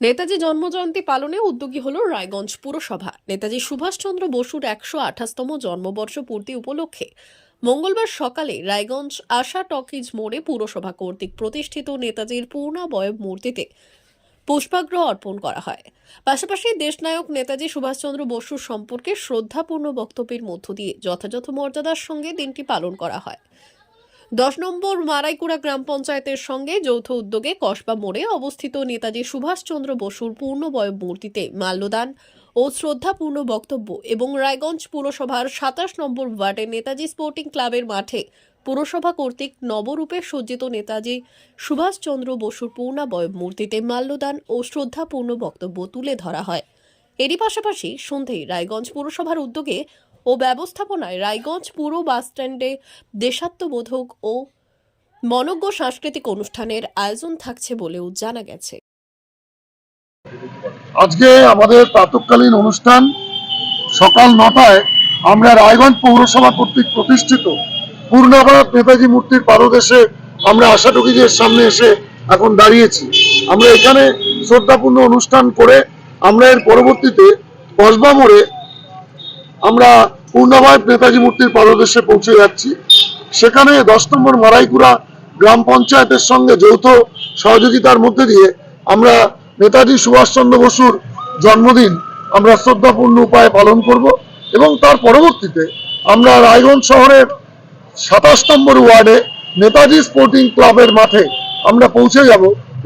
নেতাজি জন্মজয়ন্তী পালনে উদ্যোগী হল রায়গঞ্জ পুরসভা। নেতাজি সুভাষচন্দ্র বসুর একশো আঠাশতম জন্মবর্ষ পূর্তি উপলক্ষে মঙ্গলবার সকালে রায়গঞ্জ আশা টকিজ মোড়ে পুরসভা কর্তৃক প্রতিষ্ঠিত নেতাজির পূর্ণাবয়ব মূর্তিতে পুষ্পাগ্র অর্পণ করা হয়। পাশাপাশি দেশনায়ক নেতাজি সুভাষচন্দ্র বসুর সম্পর্কে শ্রদ্ধাপূর্ণ বক্তব্যের মধ্য দিয়ে যথাযথ মর্যাদার সঙ্গে দিনটি পালন করা হয়। দশ নম্বর মারাইকুড়া গ্রাম পঞ্চায়েতের সঙ্গে যৌথ উদ্যোগে কসবা মোড়ে অবস্থিত নেতাজি সুভাষচন্দ্র বসুর পূর্ণবয়ব মূর্তিতে মাল্যদান ও শ্রদ্ধাপূর্ণ বক্তব্য এবং রায়গঞ্জ পুরসভার সাতাশ নম্বর ওয়ার্ডের নেতাজি স্পোর্টিং ক্লাবের মাঠে পুরসভা কর্তৃক নবরূপে সজ্জিত নেতাজি সুভাষচন্দ্র বসুর পূর্ণাবয়ব মূর্তিতে মাল্যদান ও শ্রদ্ধাপূর্ণ বক্তব্য তুলে ধরা হয়। এরই পাশাপাশি সন্ধেয় রায়গঞ্জ পুরসভার উদ্যোগে ও ব্যবস্থাপনায় রায়গঞ্জ পুর বাসস্ট্যান্ডে দেশাত্মবোধক ও মনজ্ঞ সাংস্কৃতিক অনুষ্ঠানের আয়োজন থাকছে বলেও জানা গেছে। আজকে আমাদের প্রাতকালীন অনুষ্ঠান সকাল নটায় আমরা রায়গঞ্জ পৌরসভা কর্তৃক প্রতিষ্ঠিত পূর্ণাভারত নেতাজি মূর্তির পারদেশে আমরা আশাটুকিজের সামনে এসে এখন দাঁড়িয়েছি। আমরা এখানে শ্রদ্ধাপূর্ণ অনুষ্ঠান করে আমরা এর পরবর্তীতে কসবা মোড়ে আমরা পূর্ণাভারত নেতাজি মূর্তির পাদদেশে পৌঁছে যাচ্ছি। সেখানে দশ নম্বর মারাইকুড়া গ্রাম পঞ্চায়েতের সঙ্গে যৌথ সহযোগিতার মধ্যে দিয়ে আমরা নেতাজি সুভাষচন্দ্র বসুর জন্মদিন আমরা শ্রদ্ধাপূর্ণ উপায়ে পালন করব এবং তার পরবর্তীতে আমরা রায়গঞ্জ শহরের সাতাশ নম্বর ওয়ার্ডে নেতাজি স্পোর্টিং ক্লাবের মাঠে আমরা পৌঁছে যাব।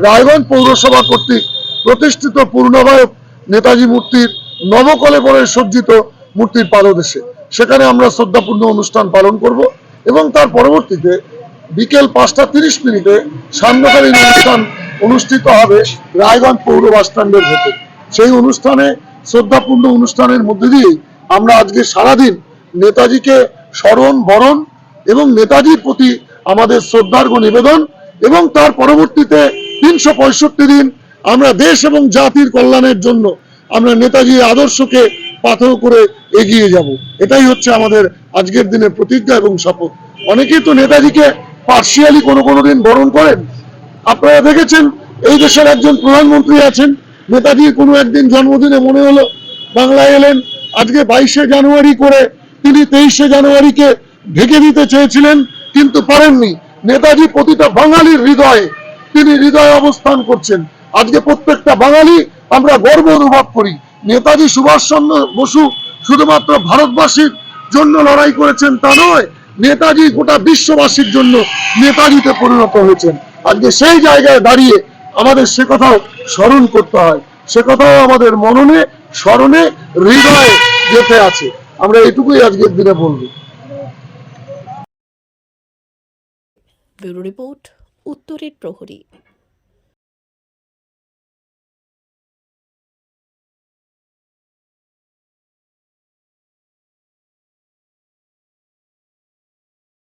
রায়গঞ্জ পৌরসভা কর্তৃক প্রতিষ্ঠিত পূর্ণবায়ক নেতাজি মূর্তির নবকলেবরে সজ্জিত মূর্তির পাদদেশে। সেখানে আমরা শ্রদ্ধাপূর্ণ অনুষ্ঠান পালন করব এবং তার পরবর্তীতে বিকেল পাঁচটা তিরিশ মিনিটে সান্ধ্যকালীন অনুষ্ঠান অনুষ্ঠিত হবে রায়গঞ্জ পৌর বাস স্ট্যান্ডের ভেতর। সেই অনুষ্ঠানে শ্রদ্ধাপূর্ণ অনুষ্ঠানের মধ্যে দিয়েই আমরা আজকে সারাদিন নেতাজিকে স্মরণ, বরণ এবং নেতাজির প্রতি আমাদের শ্রদ্ধার্ঘ নিবেদন এবং তার পরবর্তীতে তিনশো পঁয়ষট্টি দিন আমরা দেশ এবং জাতির কল্যাণের জন্য আমরা নেতাজির আদর্শকে পাথর করে এগিয়ে যাব। এটাই হচ্ছে আমাদের আজকের দিনের প্রতিজ্ঞা এবং শপথ। অনেকেই তো নেতাজিকে পার্সিয়ালি কোনো কোনো দিন বরণ করেন। আপনারা দেখেছেন, এই দেশের একজন প্রধানমন্ত্রী আছেন। নেতাজির কোনো একদিন জন্মদিনে মনে হলো বাংলায় এলেন। আজকে বাইশে জানুয়ারি করে তিনি তেইশে জানুয়ারিকে ঢেকে দিতে চেয়েছিলেন, কিন্তু পারেননি। নেতাজি প্রতিটা বাঙালির হৃদয়ে তিনি হৃদয়ে অবস্থান করছেন। আজকে প্রত্যেকটা বাঙালি আমরা গর্ব অনুভব করি। নেতাজি সুভাষচন্দ্র বসু শুধুমাত্র ভারতবাসীর জন্য লড়াই করেছেন তা নয়, নেতাজি গোটা বিশ্ববাসীর জন্য নেতাজিতে পরিণত হয়েছেন। আজকে সেই জায়গায় দাঁড়িয়ে আমাদের সে কথাও স্মরণ করতে হয়। সে কথাও আমাদের মননে, স্মরণে, হৃদয়ে গেঁথে আছে। আমরা এটুকুই আজকের দিনে বলব। ব্যুরো রিপোর্ট, উত্তরের প্রহরী।